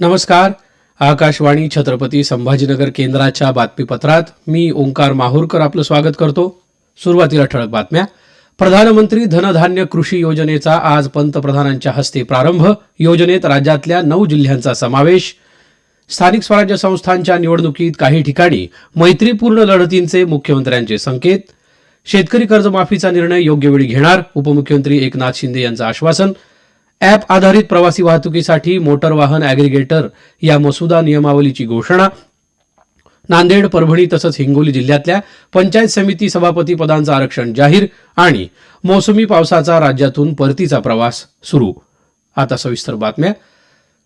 नमस्कार. आकाशवाणी छत्रपती संभाजीनगर केंद्राच्या बातमीपत्रात मी ओंकार माहूरकर आपलं स्वागत करतो. सुरुवातीला ठळक बातम्या. प्रधानमंत्री धनधान्य कृषी योजनेचा आज पंतप्रधानांच्या हस्ते प्रारंभ. योजनेत राज्यातल्या नऊ जिल्ह्यांचा समावेश. स्थानिक स्वराज्य संस्थांच्या निवडणुकीत काही ठिकाणी मैत्रीपूर्ण लढतींचे मुख्यमंत्र्यांचे संकेत. शेतकरी कर्जमाफीचा निर्णय योग्य वेळी घेणार उपमुख्यमंत्री एकनाथ शिंदे यांचं आश्वासन. ॲप आधारित प्रवासी वाहतुकीसाठी मोटर वाहन ॲग्रिगेटर या मसुदा नियमावलीची घोषणा. नांदेड परभणी तसंच हिंगोली जिल्ह्यातल्या पंचायत समिती सभापती पदांचं आरक्षण जाहीर आणि मोसमी पावसाचा राज्यातून परतीचा प्रवास सुरू. आता सविस्तर बातम्या.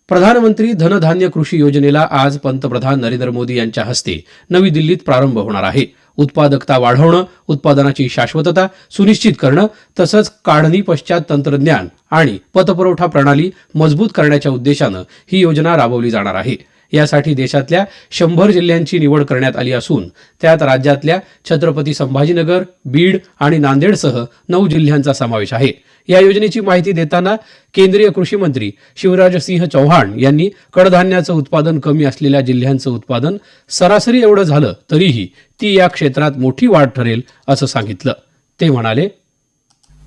प्रधानमंत्री धनधान्य कृषी योजनेला आज पंतप्रधान नरेंद्र मोदी यांच्या हस्ते नवी दिल्लीत प्रारंभ होणार आहे. उत्पादकता वाढवणं उत्पादनाची शाश्वतता सुनिश्चित करणं तसंच काढणी पश्चात तंत्रज्ञान आणि पतपुरवठा प्रणाली मजबूत करण्याच्या उद्देशानं ही योजना राबवली जाणार आहे. यासाठी देशातल्या शंभर जिल्ह्यांची निवड करण्यात आली असून त्यात राज्यातल्या छत्रपती संभाजीनगर बीड आणि नांदेडसह नऊ जिल्ह्यांचा समावेश आहे. या योजनेची माहिती देताना केंद्रीय कृषी मंत्री शिवराज सिंह चौहान यांनी कडधान्याचं उत्पादन कमी असलेल्या जिल्ह्यांचं उत्पादन सरासरी एवढं झालं तरीही ती या क्षेत्रात मोठी वाढ ठरेल असं सांगितलं. ते म्हणाले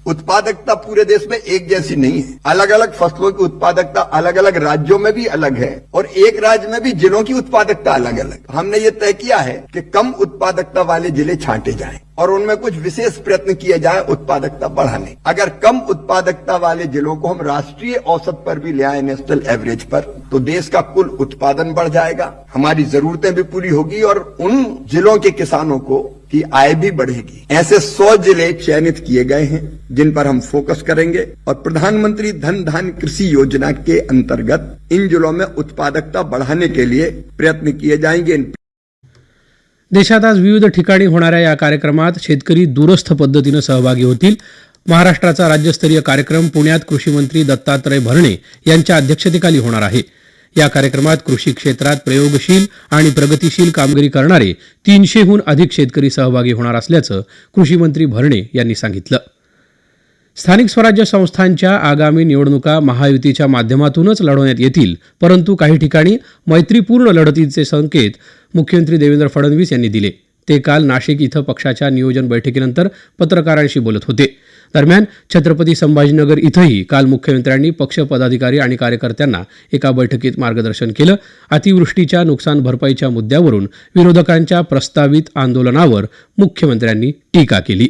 उत्पादकता पूरे देश में एक जैसी नहीं है। अलग अलग फ़सलों की उत्पादकता अलग अलग राज्यों में भी अलग है और एक राज्य में भी जिलों की उत्पादकता अलग अलग हमने ये तय किया है कि कम उत्पादकता वाले ज़िले छांटे जाएँ और उनमें कुछ विशेष प्रयत्न किए जाए उत्पादकता बढ़ाने। अगर कम उत्पादकता वाले जिलों को हम राष्ट्रीय औसत पर भी ले आए नेशनल एवरेज पर तो देश का कुल उत्पादन बढ़ जाएगा। हमारी जरूरतें भी पूरी होगी और उन जिलों के किसानों को की आय भी बढ़ेगी। ऐसे 100 ज़िले चयनित किए गए हैं, जिन पर हम फोकस करेंगे और प्रधानमंत्री धन धान्य कृषि योजना के अंतर्गत इन जिलों में उत्पादकता बढ़ाने के लिए प्रयत्न किए जाएँगे। देशात आज विविध ठिकाणी होणाऱ्या या कार्यक्रमात शेतकरी दूरस्थ पद्धतीनं सहभागी होतील. महाराष्ट्राचा राज्यस्तरीय कार्यक्रम पुण्यात कृषी मंत्री दत्तात्रय भरणे यांच्या अध्यक्षतेखाली होणार आहे. या कार्यक्रमात कृषी क्षेत्रात प्रयोगशील आणि प्रगतीशील कामगिरी करणारे तीनशेहून अधिक शेतकरी सहभागी होणार असल्याचं कृषी मंत्री भरणे यांनी सांगितलं. स्थानिक स्वराज्य संस्थांच्या आगामी निवडणुका महायुतीच्या माध्यमातूनच लढवण्यात येतील परंतु काही ठिकाणी मैत्रीपूर्ण लढतीचे संकेत मुख्यमंत्री देवेंद्र फडणवीस यांनी दिले. ते काल नाशिक इथं पक्षाच्या नियोजन बैठकीनंतर पत्रकारांशी बोलत होते. दरम्यान छत्रपती संभाजीनगर इथंही काल मुख्यमंत्र्यांनी पक्ष पदाधिकारी आणि कार्यकर्त्यांना एका बैठकीत मार्गदर्शन केलं. अतिवृष्टीच्या नुकसान भरपाईच्या मुद्द्यावरून विरोधकांच्या प्रस्तावित आंदोलनावर मुख्यमंत्र्यांनी टीका केली.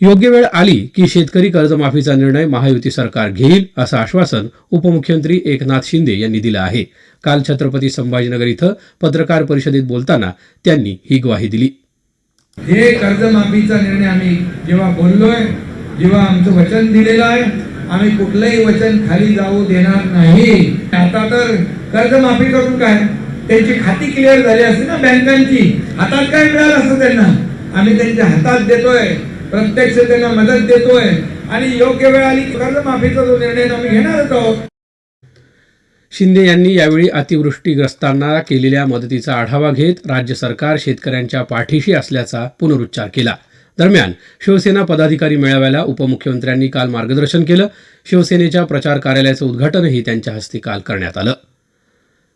योग्य वेळ आली की शेतकरी कर्जमाफीचा निर्णय महायुती सरकार घेईल असं आश्वासन उपमुख्यमंत्री एकनाथ शिंदे यांनी दिलं आहे. काल छत्रपती संभाजीनगर इथं पत्रकार परिषदेत बोलताना त्यांनी ही ग्वाही दिली. हे कर्जमाफीचा निर्णय आम्ही जेव्हा बोललोय जेव्हा आमचं वचन दिलेलं आहे आम्ही कुठलंही वचन खाली जाऊ देणार नाही. आता तर कर्जमाफी करून काय? त्यांची खाती क्लिअर झाली असते ना बँकांची हातात काय मिळालं असतं त्यांना? आम्ही त्यांच्या हातात देतोय. प्रत्यक्ष त्यांना मदत देतोय आणि योग्य वेळ आली कर्जमाफीचा जो निर्णय आम्ही घेणार आहोत. शिंदे यांनी यावेळी अतिवृष्टीग्रस्तांना केलेल्या मदतीचा आढावा घेत राज्य सरकार शेतकऱ्यांच्या पाठीशी असल्याचा पुनरुच्चार केला. दरम्यान शिवसेना पदाधिकारी मेळाव्याला उपमुख्यमंत्र्यांनी काल मार्गदर्शन केलं. शिवसेनेच्या प्रचार कार्यालयाचं उद्घाटनही त्यांच्या हस्ते काल करण्यात आलं.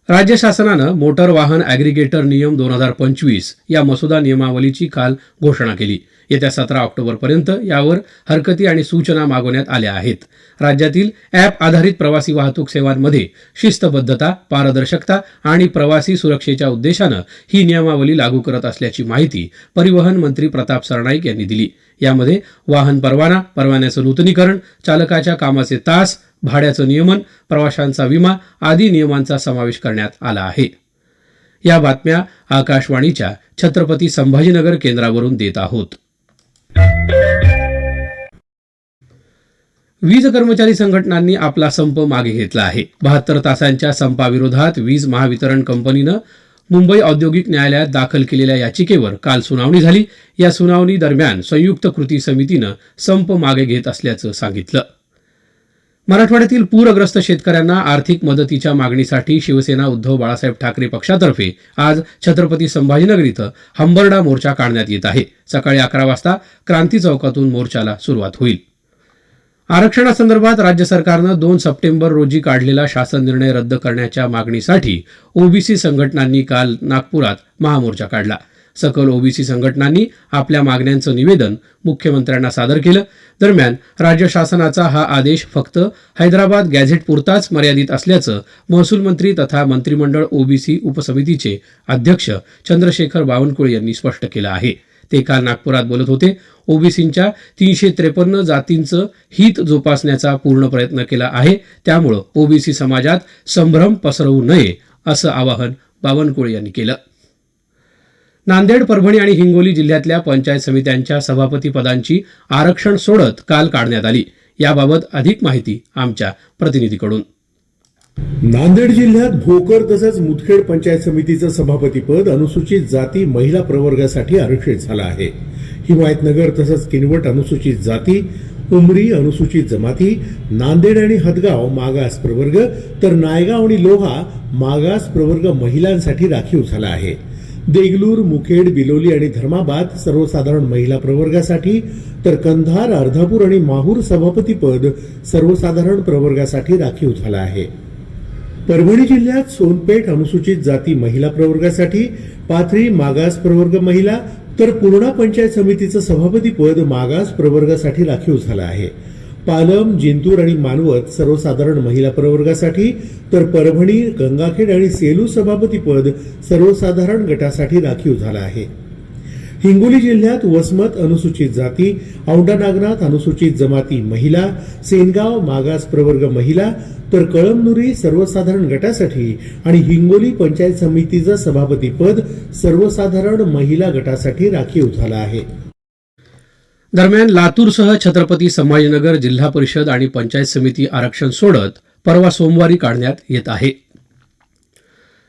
राज्य शासनानं मोटर वाहन ॲग्रिगेटर नियम दोन हजार पंचवीस या मसुदा नियमावलीची काल घोषणा केली. येत्या सतरा ऑक्टोबरपर्यंत यावर हरकती आणि सूचना मागवण्यात आल्या आहेत. राज्यातील ॲप आधारित प्रवासी वाहतूक सेवांमध्ये शिस्तबद्धता पारदर्शकता आणि प्रवासी सुरक्षेच्या उद्देशानं ही नियमावली लागू करत असल्याची माहिती परिवहन मंत्री प्रताप सरनाईक यांनी दिली. यामध्ये वाहन परवाना परवान्याचं नूतनीकरण चालकाच्या कामाचे तास भाड्याचं नियमन प्रवाशांचा विमा आदी नियमांचा समावेश करण्यात आला आहे. या बातम्या आकाशवाणीच्या छत्रपती संभाजीनगर केंद्रावरून देत आहोत. वीज कर्मचारी संघटनांनी आपला संप मागे घेतला आहे. बहात्तर तासांच्या संपाविरोधात वीज महावितरण कंपनीनं मुंबई औद्योगिक न्यायालयात दाखल केलेल्या याचिकेवर काल सुनावणी झाली. या सुनावणी दरम्यान संयुक्त कृती समितीनं संप मागे घेत असल्याचं सांगितलं. मराठवाड्यातील पूरग्रस्त शेतकऱ्यांना आर्थिक मदतीच्या मागणीसाठी शिवसेना उद्धव बाळासाहेब ठाकरे पक्षातर्फे आज छत्रपती संभाजीनगर इथं हंबरडा मोर्चा काढण्यात येत आहे. सकाळी अकरा वाजता क्रांती चौकातून मोर्चाला सुरुवात होईल. आरक्षणासंदर्भात राज्य सरकारनं दोन सप्टेंबर रोजी काढलेला शासन निर्णय रद्द करण्याच्या मागणीसाठी ओबीसी संघटनांनी काल नागपुरात महामोर्चा काढला. सकल ओबीसी संघटनांनी आपल्या मागण्यांचं निवेदन मुख्यमंत्र्यांना सादर केलं. दरम्यान राज्य शासनाचा हा आदेश फक्त हैदराबाद गॅझेट पुरताच मर्यादित असल्याचं महसूल मंत्री तथा मंत्रिमंडळ ओबीसी उपसमितीचे अध्यक्ष चंद्रशेखर बावनकुळे यांनी स्पष्ट केलं आहे. ते काल नागपुरात बोलत होते. ओबीसींच्या तीनशे त्रेपन्न जातींचं हित जोपासण्याचा पूर्ण प्रयत्न केला आहे. त्यामुळं ओबीसी समाजात संभ्रम पसरवू नये असं आवाहन बावनकुळे यांनी केलं. नांदेड परभणी आणि हिंगोली जिल्ह्यातल्या पंचायत समित्यांच्या सभापती पदांची आरक्षण सोडत काल काढण्यात आली. याबाबत अधिक माहिती आमच्या प्रतिनिधीकडून. नांदेड जिल्ह्यात भोकर तसंच मुदखेड पंचायत समितीचं सभापतीपद अनुसूचित जाती महिला प्रवर्गासाठी आरक्षित झालं आहे. हिमायतनगर तसंच किनवट अनुसूचित जाती उमरी अनुसूचित जमाती नांदेड आणि हदगाव मागास प्रवर्ग तर नायगाव आणि लोहा मागास प्रवर्ग महिलांसाठी राखीव झाला आहे. देगलूर मुखेड बिलोली आणि धर्माबाद सर्वसाधारण महिला प्रवर्गासाठी तर कंधार अर्धापूर आणि माहूर सभापतीपद सर्वसाधारण प्रवर्गासाठी राखीव झालं आहे. परभणी जिल्ह्यात सोनपेठ अनुसूचित जाती महिला प्रवर्गासाठी पाथरी मागास प्रवर्ग महिला तर पूर्णा पंचायत समितीचं सभापतीपद मागास प्रवर्गासाठी राखीव झालं आहे. पालम जिंतूर आणि मानवत सर्वसाधारण महिला प्रवर्गासाठी तर परभणी गंगाखेड आणि सेलू सभापतीपद सर्वसाधारण गटासाठी राखीव झालं आहे. हिंगोली जिल्ह्यात वसमत अनुसूचित जाती औंढा नागनाथ अनुसूचित जमाती महिला सेनगाव मागास प्रवर्ग महिला तर कळमनुरी सर्वसाधारण गटासाठी आणि हिंगोली पंचायत समितीचं सभापतीपद सर्वसाधारण महिला गटासाठी राखीव झालं आहे. दरम्यान लातूरसह छत्रपती संभाजीनगर जिल्हा परिषद आणि पंचायत समिती आरक्षण सोडत परवा सोमवारी काढण्यात येत आहे.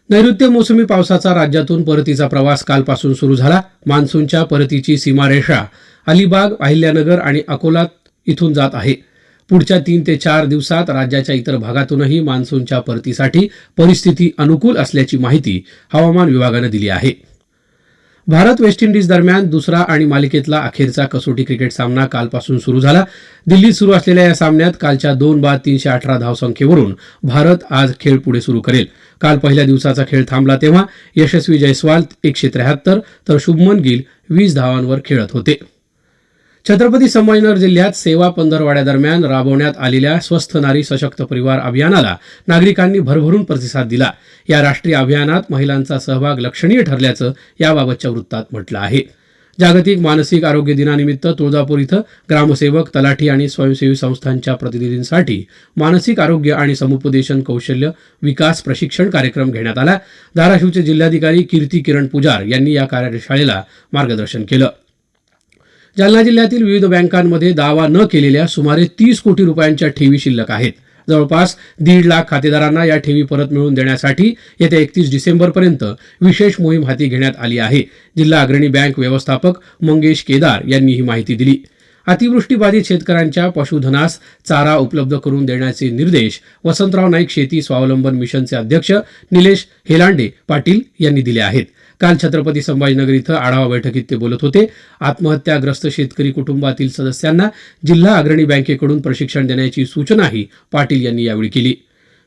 नैऋत्य मोसमी पावसाचा राज्यातून परतीचा प्रवास कालपासून सुरू झाला. मान्सूनच्या परतीची सीमारेषा अलिबाग अहिल्यानगर आणि अकोला इथून जात आहे. पुढच्या तीन ते चार दिवसात राज्याच्या इतर भागातूनही मान्सूनच्या परतीसाठी परिस्थिती अनुकूल असल्याची माहिती हवामान विभागानं दिली आहे. भारत वेस्ट इंडिज दरम्यान दुसरा आणि मालिकेतला अखेरचा कसोटी क्रिकेट सामना कालपासून सुरू झाला. दिल्लीत सुरू असलेल्या या सामन्यात कालच्या दोन बाद तीनशे अठरा धावसंख्येवरून भारत आज खेळ पुढे सुरू करेल. काल पहिल्या दिवसाचा खेळ थांबला तेव्हा यशस्वी जयस्वाल एकशे त्र्याहत्तर तर शुभमन गिल वीस धावांवर खेळत होते. छत्रपती संभाजीनगर जिल्ह्यात सेवा पंधरवाड्यादरम्यान राबवण्यात आलेल्या स्वस्थ नारी सशक्त परिवार अभियानाला नागरिकांनी भरभरून प्रतिसाद दिला. या राष्ट्रीय अभियानात महिलांचा सहभाग लक्षणीय ठरल्याचं याबाबतच्या वृत्तात म्हटलं आहे. जागतिक मानसिक आरोग्य दिनानिमित्त तुळजापूर इथं ग्रामसेवक तलाठी आणि स्वयंसेवी संस्थांच्या प्रतिनिधींसाठी मानसिक आरोग्य आणि समुपदेशन कौशल्य विकास प्रशिक्षण कार्यक्रम घेण्यात आला. धाराशिवचे जिल्हाधिकारी कीर्ती किरण पुजार यांनी या कार्यशाळेला मार्गदर्शन केलं. जालना जिल्ह्यातील विविध बँकांमध्ये दावा न केलेल्या सुमारे तीस कोटी रुपयांच्या ठेवी शिल्लक आहेत. जवळपास दीड लाख खातेदारांना या ठेवी परत मिळवून देण्यासाठी येत्या एकतीस डिसेंबरपर्यंत विशेष मोहीम हाती घेण्यात आली आहे. जिल्हा अग्रणी बँक व्यवस्थापक मंगेश केदार यांनी ही माहिती दिली. अतिवृष्टीबाधित शेतकऱ्यांच्या पशुधनास चारा उपलब्ध करून देण्याचे निर्देश वसंतराव नाईक शेती स्वावलंबन मिशनचे अध्यक्ष निलेश हेलांडे पाटील यांनी दिले आहेत. काल छत्रपती संभाजीनगर इथं आढावा बैठकीत ते बोलत होते. आत्महत्याग्रस्त शेतकरी कुटुंबातील सदस्यांना जिल्हा अग्रणी बँकेकडून प्रशिक्षण देण्याची सूचनाही पाटील यांनी यावेळी केली.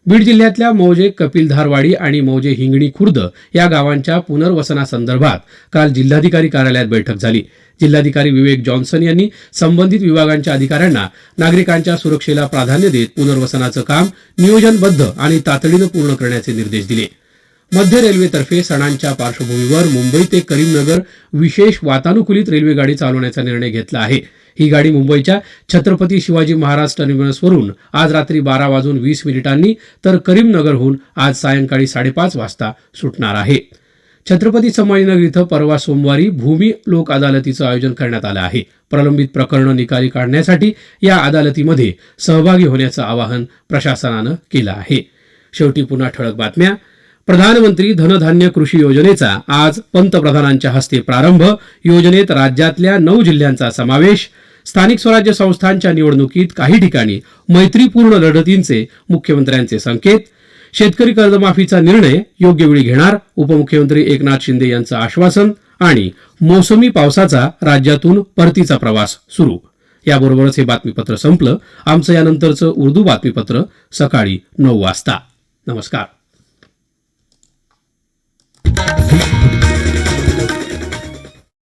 बीड जिल्ह्यातल्या मौजे कपिलधारवाडी आणि मौजे हिंगणी खुर्द या गावांच्या पुनर्वसनासंदर्भात काल जिल्हाधिकारी कार्यालयात बैठक झाली. जिल्हाधिकारी विवेक जॉन्सन यांनी संबंधित विभागांच्या अधिकाऱ्यांना नागरिकांच्या सुरक्षेला प्राधान्य देत पुनर्वसनाचं काम नियोजनबद्ध आणि तातडीनं पूर्ण करण्याचे निर्देश दिले. मध्य रेल्वेतर्फे सणांच्या पार्श्वभूमीवर मुंबई ते करीमनगर विशेष वातानुकूलित रेल्वे गाडी चालवण्याचा निर्णय घेतला आहे. ही गाडी मुंबईच्या छत्रपती शिवाजी महाराज टर्मिनसवरून आज रात्री बारा वाजून वीस मिनिटांनी तर करीमनगरहून आज सायंकाळी साडेपाच वाजता सुटणार आहे. छत्रपती संभाजीनगर इथं परवा सोमवारी भूमी लोक अदालतीचं आयोजन करण्यात आलं आहे. प्रलंबित प्रकरणं निकाली काढण्यासाठी या अदालतीमध्ये सहभागी होण्याचं आवाहन प्रशासनानं केलं आहे. शेवटी पुन्हा ठळक बातम्या. प्रधानमंत्री धनधान्य कृषी योजनेचा आज पंतप्रधानांच्या हस्ते प्रारंभ. योजनेत राज्यातल्या नऊ जिल्ह्यांचा समावेश. स्थानिक स्वराज्य संस्थांच्या निवडणुकीत काही ठिकाणी मैत्रीपूर्ण लढतींचे मुख्यमंत्र्यांचे संकेत. शेतकरी कर्जमाफीचा निर्णय योग्य वेळी घेणार उपमुख्यमंत्री एकनाथ शिंदे यांचं आश्वासन आणि मोसमी पावसाचा राज्यातून परतीचा प्रवास सुरू. याबरोबरच हे बातमीपत्र संपलं. आमचं यानंतरचं उर्दू बातमीपत्र सकाळी नऊ वाजता. नमस्कार. Peace.